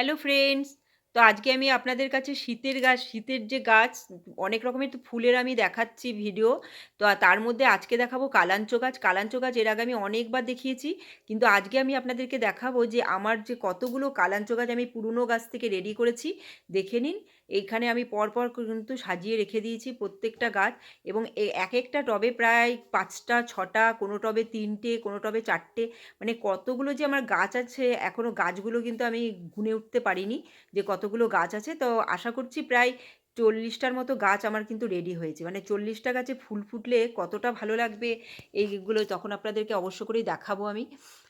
Hello friends তো আজকে আমি আপনাদের কাছে শীতের গাছ শীতের যে গাছ, অনেক রকমের তো ফুলের আমি দেখাচ্ছি ভিডিও। তো তার মধ্যে আজকে দেখাবো কালাঞ্চ গাছ। কালাঞ্চ গাছ এর আগে আমি অনেকবার দেখিয়েছি। কিন্তু আজকে আমি আপনাদেরকে দেখাবো যে আমার যে কতগুলো কালাঞ্চ গাছ আমি পুরনো গাছ থেকে রেডি করেছি। দেখে নিন। এইখানে আমি পরপর কিন্তু সাজিয়ে রেখে দিয়েছি প্রত্যেকটা গাছ। এবং এক একটা টবে প্রায় পাঁচটা, ছটা, কোনো টবে তিনটে, কোনো টবে চারটে। মানে কতগুলো যে আমার গাছ আছে এখনও গাছগুলো কিন্তু আমি গুনে উঠতে পারিনি। যে কতগুলো গাছ আছে। তো আশা করছি প্রায় চল্লিশটার মতো গাছ আমার কিন্তু রেডি হয়েছে। মানে চল্লিশটা গাছে ফুল ফুটলে কতটা ভালো লাগবে এইগুলো তখন আপনাদেরকে অবশ্য করেই দেখাবো আমি।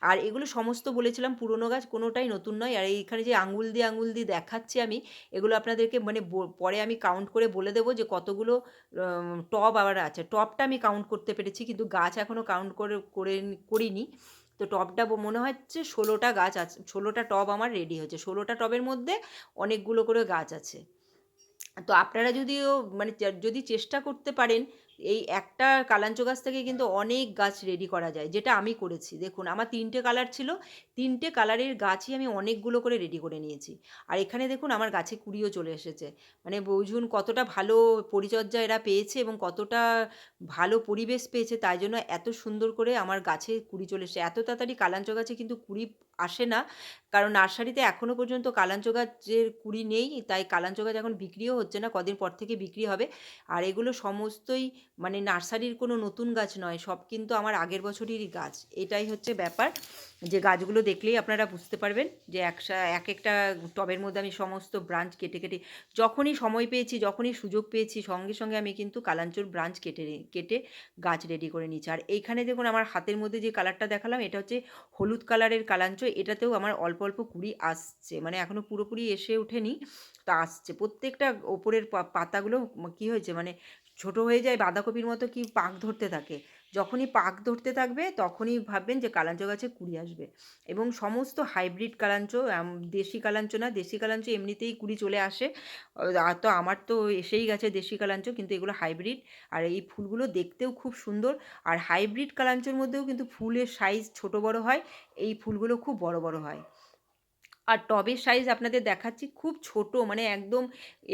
আর এগুলো সমস্ত বলেছিলাম পুরনো গাছ, কোনোটাই নতুন নয়। আর এইখানে যে আঙুল দিয়ে আঙুল দিয়ে দেখাচ্ছি আমি, এগুলো আপনাদেরকে মানে পরে আমি কাউন্ট করে বলে দেবো যে কতগুলো টব আবার আছে। টবটা আমি কাউন্ট করতে পেরেছি, কিন্তু গাছ এখনও কাউন্ট করে, করিনি। তো টবটা মনে হচ্ছে ষোলোটা গাছ আছে, ষোলোটা টব আমার রেডি হয়েছে, ষোলোটা টবের মধ্যে অনেকগুলো করে গাছ আছে। তো আপনারা যদিও মানে যদি চেষ্টা করতে পারেন এই একটা কালাঞ্চ গাছ থেকে কিন্তু অনেক গাছ রেডি করা যায়, যেটা আমি করেছি। দেখুন, আমার তিনটে কালার ছিল, তিনটে কালারের গাছই আমি অনেকগুলো করে রেডি করে নিয়েছি। আর এখানে দেখুন, আমার গাছে কুড়িও চলে এসেছে। মানে বুঝুন, কতটা ভালো পরিচর্যা এরা পেয়েছে এবং কতটা ভালো পরিবেশ পেয়েছে, তাই জন্য এত সুন্দর করে আমার গাছে কুড়ি চলে এসেছে। এত তাড়াতাড়ি কালাঞ্চ গাছে কিন্তু কুড়ি আসে না কারণ নার্সারিতে এখনও পর্যন্ত কালাঞ্চ গাছের কুড়ি নেই, তাই কালাঞ্চ গাছ এখন বিক্রিও হচ্ছে না, কদিন পর থেকে বিক্রি হবে। আর এগুলো সমস্তই মানে নার্সারির কোনো নতুন গাছ নয়, সব কিন্তু আমার আগের বছরেরই গাছ। এটাই হচ্ছে ব্যাপার। যে গাছগুলো দেখলেই আপনারা বুঝতে পারবেন যে একসা এক একটা টবের মধ্যে আমি সমস্ত ব্রাঞ্চ কেটে কেটে যখনই সময় পেয়েছি, যখনই সুযোগ পেয়েছি, সঙ্গে সঙ্গে আমি কিন্তু কালাঞ্চর ব্রাঞ্চ কেটে কেটে গাছ রেডি করে নিচ্ছি আর এইখানে দেখুন আমার হাতের মধ্যে যে কালারটা দেখালাম, এটা হচ্ছে হলুদ কালারের কালাঞ্চ এটাতেও আমার অল্প অল্প কুড়ি আসছে। মানে এখনও পুরোপুরি এসে ওঠেনি, তা আসছে। প্রত্যেকটা ওপরের পাতাগুলো কি হয়েছে? মানে ছোট হয়ে যায় বাঁধাকপির মতো কি পাক ধরতে থাকে? যখনই পাক ধরতে থাকবে, তখনই ভাববেন যে কালাঞ্চ গাছে কুড়ি আসবে। এবং সমস্ত হাইব্রিড কালাঞ্চ দেশি কালাঞ্চ না, দেশি কালাঞ্চ এমনিতেই কুড়ি চলে আসে। আর তো আমার তো এসেই গেছে দেশি কালাঞ্চ, কিন্তু এগুলো হাইব্রিড। আর এই ফুলগুলো দেখতেও খুব সুন্দর। আর হাইব্রিড কালাঞ্চর মধ্যেও কিন্তু ফুলের সাইজ ছোট বড় হয়, এই ফুলগুলো খুব বড় বড় হয়। আর টবের সাইজ আপনাদের দেখাচ্ছি, খুব ছোট মানে একদম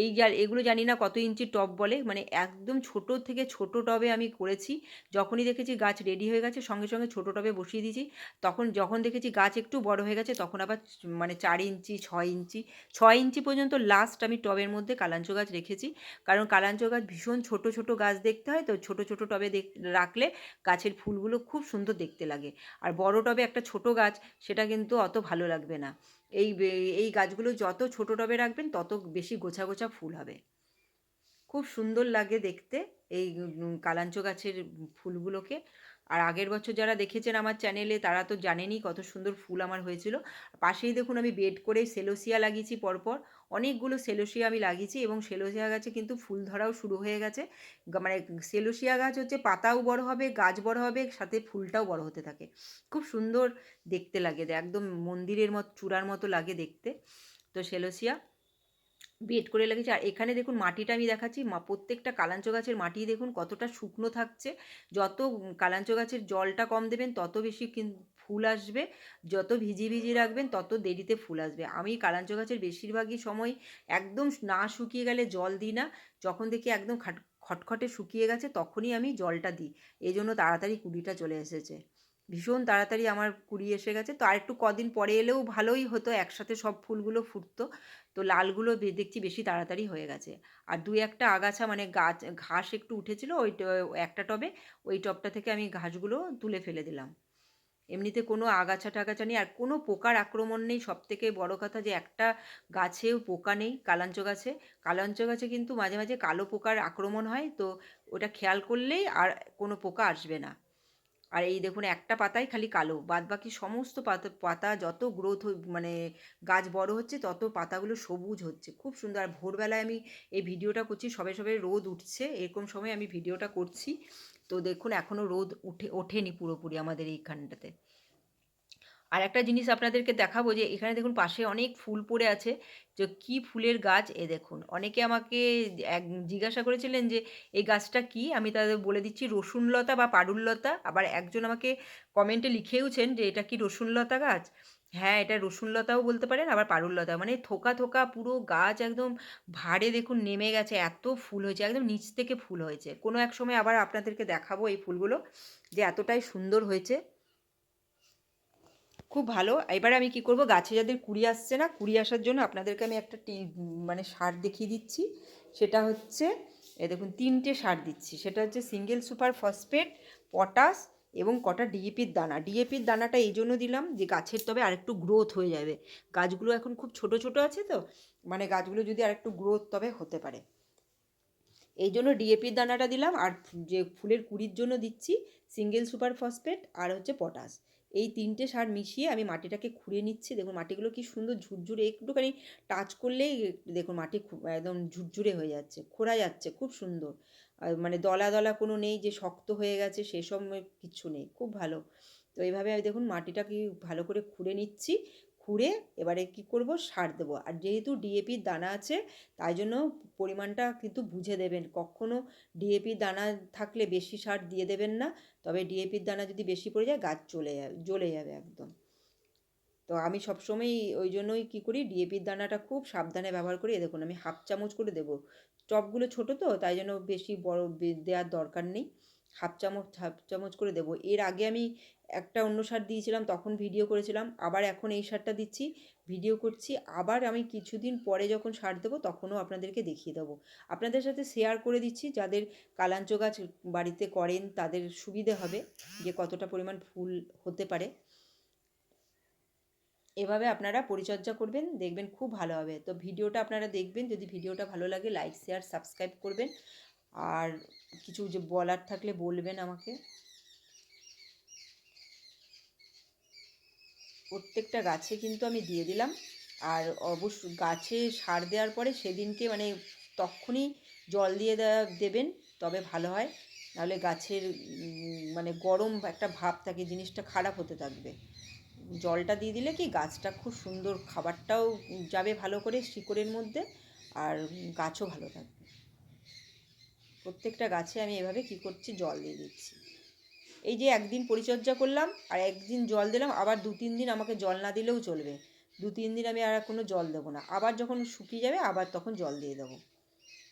এই যা, এগুলো জানি না কত ইঞ্চি টব বলে মানে একদম ছোট থেকে ছোট টবে আমি করেছি। যখনই দেখেছি গাছ রেডি হয়ে গেছে, সঙ্গে সঙ্গে ছোট টবে বসিয়ে দিয়েছি। তখন যখন দেখেছি গাছ একটু বড় হয়ে গেছে, তখন আবার মানে চার ইঞ্চি, ছয় ইঞ্চি ছয় ইঞ্চি পর্যন্ত লাস্ট আমি টবের মধ্যে কালাঞ্চ গাছ রেখেছি। কারণ কালাঞ্চ গাছ ভীষণ ছোট ছোট গাছ দেখতে হয়, তো ছোট ছোট টবে রাখলে গাছের ফুলগুলো খুব সুন্দর দেখতে লাগে। আর বড় টবে একটা ছোট গাছ, সেটা কিন্তু অত ভালো লাগবে না। এই এই গাছগুলো যত ছোটো টবে রাখবেন, তত বেশি গোছা গোছা ফুল হবে। খুব সুন্দর লাগে দেখতে, এই কালাঞ্চ গাছের ফুলগুলোকে। আর আগের বছর যারা দেখেছেন আমার চ্যানেলে তারা তো জানেনই কত সুন্দর ফুল আমার হয়েছিল। পাশেই দেখুন আমি বেড করে সেলোসিয়া লাগিয়েছি পরপর। অনেকগুলো সেলোসিয়া আমি লাগিয়েছি এবং সেলোসিয়া গাছে কিন্তু ফুল ধরাও শুরু হয়ে গেছে। মানে সেলোসিয়া গাছ হচ্ছে পাতাও বড় হবে, গাছ বড় হবে, সাথে ফুলটাও বড় হতে থাকে। খুব সুন্দর দেখতে লাগে, একদম মন্দিরের মতো, চূড়ার মতো লাগে দেখতে। তো সেলোসিয়া বেড করে লাগিয়েছি। আর এখানে দেখুন মাটিটা আমি দেখাচ্ছি প্রত্যেকটা কালাঞ্চ গাছের মাটি দেখুন কতটা শুকনো থাকছে। যত কালাঞ্চ গাছের জলটা কম দেবেন, তত বেশি ফুল আসবে। যত ভিজি ভিজি রাখবেন, তত দেরিতে ফুল আসবে। আমি কালাঞ্চ গাছের বেশিরভাগই সময় একদম না শুকিয়ে গেলে জল দিই না। যখন দেখি একদম খাট খটখটে শুকিয়ে গেছে, তখনই আমি জলটা দিই। এই জন্য তাড়াতাড়ি কুড়িটা চলে এসেছে। ভীষণ তাড়াতাড়ি আমার কুড়ি এসে গেছে। তো আরেকটু কদিন পরে এলেও ভালোই হতো, একসাথে সব ফুলগুলো ফুটতো। তো লালগুলো দেখছি বেশি তাড়াতাড়ি হয়ে গেছে। আর দু একটা আগাছা মানে গাছ, ঘাস একটু উঠেছিল ওই একটা টবে, ওই টবটা থেকে আমি ঘাসগুলো তুলে ফেলে দিলাম। এমনিতে কোনো আগাছা টাগাছা নেই। আর কোনো পোকার আক্রমণ নেই। সব থেকে বড় কথা যে একটা গাছেও পোকা নেই কালাঞ্চ গাছে। কালাঞ্চ গাছে কিন্তু মাঝে মাঝে কালো পোকার আক্রমণ হয়। তো ওটা খেয়াল করলেই আর কোনো পোকা আসবে না। আর এই দেখুন একটা পাতাই খালি কালো। বাদবাকি সমস্ত পাতা পাতা যত গ্রোথ মানে গাছ বড় হচ্ছে, তত পাতাগুলো সবুজ হচ্ছে। খুব সুন্দর। আর ভোরবেলায় আমি এই ভিডিওটা করছি, সবে সবে রোদ উঠছে, এরকম সময় আমি ভিডিওটা করছি। তো দেখুন এখনও রোদ উঠে, ওঠেনি পুরোপুরি আমাদের এইখানটাতে। আর একটা জিনিস আপনাদেরকে দেখাবো যে এখানে দেখুন পাশে অনেক ফুল পড়ে আছে যে কি ফুলের গাছ এ দেখুন অনেকে আমাকে এক জিজ্ঞাসা করেছিলেন যে এই গাছটা কি আমি তাদের বলে দিচ্ছি রসুনলতা বা পারুললতা আবার একজন আমাকে কমেন্টে লিখেওছেন যে এটা কি রসুনলতা গাছ হ্যাঁ, এটা রসুনলতাও বলতে পারেন আবার পারুললতা। মানে থোকা, থোকা পুরো গাছ একদম ভারে দেখুন নেমে গেছে। এত ফুল হয়েছে, একদম নিচ থেকে ফুল হয়েছে। কোনো এক সময় আবার আপনাদেরকে দেখাবো এই ফুলগুলো যে এতটাই সুন্দর হয়েছে। খুব ভালো। এবারে আমি কি করব গাছে যাদের কুঁড়ি আসছে না, কুঁড়ি আসার জন্য আপনাদেরকে আমি একটা টি মানে সার দেখিয়ে দিচ্ছি। সেটা হচ্ছে এই দেখুন তিনটে সার দিচ্ছি। সেটা হচ্ছে সিঙ্গেল সুপার ফসফেট, পটাশ এবং কটা ডিএপির দানা। ডিএপির দানাটা এই জন্য দিলাম যে গাছের তবে আরেকটু গ্রোথ হয়ে যাবে। গাছগুলো এখন খুব ছোট, ছোট আছে তো মানে গাছগুলো যদি আরেকটু গ্রোথ তবে হতে পারে। এই জন্য ডিএপির দানাটা দিলাম আর যে ফুলের কুড়ির জন্য দিচ্ছি সিঙ্গেল সুপার ফসফেট আর হচ্ছে পটাশ এই তিনটে সার মিশিয়ে আমি মাটিটাকে খুঁড়ে নিচ্ছি। দেখুন, মাটিগুলো কি সুন্দর ঝুরঝুরে, একটুখানি টাচ করলেই দেখুন, মাটি একদম ঝুরঝুরে হয়ে যাচ্ছে, খোঁড়া যাচ্ছে খুব সুন্দর। মানে দলা দলা কোনো নেই যে শক্ত হয়ে গেছে, সেসব কিছু নেই, খুব ভালো। তো এইভাবে আমি দেখুন, মাটিটাকে ভালো করে খুঁড়ে নিচ্ছি। খুঁড়ে এবারে কি করব? সার দেবো। আর যেহেতু ডিএপির দানা আছে, তাই জন্য পরিমাণটা কিন্তু বুঝে দেবেন। কখনও ডিএপির দানা থাকলে বেশি সার দিয়ে দেবেন না। তবে ডিএপির দানা যদি বেশি পড়ে যায়, গাছ চলে যাবে, জ্বলে যাবে একদম। তো আমি সবসময়ই ওই জন্যই কী করি ডিএপির দানাটা খুব সাবধানে ব্যবহার করি। দেখুন, আমি হাফ চামচ করে দেবো। টবগুলো ছোটো তো, তাই জন্য বেশি বড় দেওয়ার দরকার নেই। হাফ চামচ হাফ চামচ করে দেবো। এর আগে আমি একটা অন্য সার দিয়েছিলাম, তখন ভিডিও করেছিলাম। আবার এখন এই সারটা দিচ্ছি, ভিডিও করছি। আবার আমি কিছুদিন পরে যখন সার দেবো, তখনও আপনাদেরকে দেখিয়ে দেবো। আপনাদের সাথে শেয়ার করে দিচ্ছি, যাদের কালাঞ্চ গাছ বাড়িতে করেন, তাদের সুবিধে হবে যে কতটা পরিমাণ ফুল হতে পারে। এভাবে আপনারা পরিচর্যা করবেন, দেখবেন খুব ভালো হবে। তো ভিডিওটা আপনারা দেখবেন, যদি ভিডিওটা ভালো লাগে লাইক শেয়ার সাবস্ক্রাইব করবেন। আর কিছু যে বলার থাকলে বলবেন আমাকে। প্রত্যেকটা গাছে কিন্তু আমি দিয়ে দিলাম। আর অবশ্য গাছে সার দেওয়ার পরে সেদিনকে মানে তখনই জল দিয়ে দেওয়া দেবেন, তবে ভালো হয়। নাহলে গাছের মানে গরম একটা ভাব থাকে, জিনিসটা খারাপ হতে থাকবে। জলটা দিয়ে দিলে কি গাছটা খুব সুন্দর খাবারটাও যাবে ভালো করে শিকড়ের মধ্যে, আর গাছও ভালো থাকবে। প্রত্যেকটা গাছে আমি এভাবে কি করছি? জল দিয়ে দিচ্ছি। এই যে একদিন পরিচর্যা করলাম, আর একদিন জল দিলাম, আবার দু তিন দিন আমাকে জল না দিলেও চলবে। দু তিন দিন আমি আর কোনো জল দেবো না। আবার যখন শুকিয়ে যাবে, আবার তখন জল দিয়ে দেবো।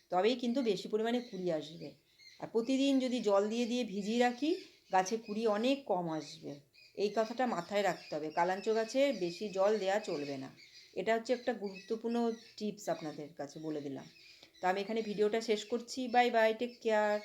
তবেই কিন্তু বেশি পরিমাণে কুড়ি আসবে। আর প্রতিদিন যদি জল দিয়ে দিয়ে ভিজিয়ে রাখি, গাছে কুড়ি অনেক কম আসবে। এই কথাটা মাথায় রাখতে হবে। কালাঞ্চ গাছে বেশি জল দেওয়া চলবে না। এটা হচ্ছে একটা গুরুত্বপূর্ণ টিপস আপনাদের কাছে বলে দিলাম। তো আমি এখানে ভিডিওটা শেষ করছি বাই বাই টেক কেয়ার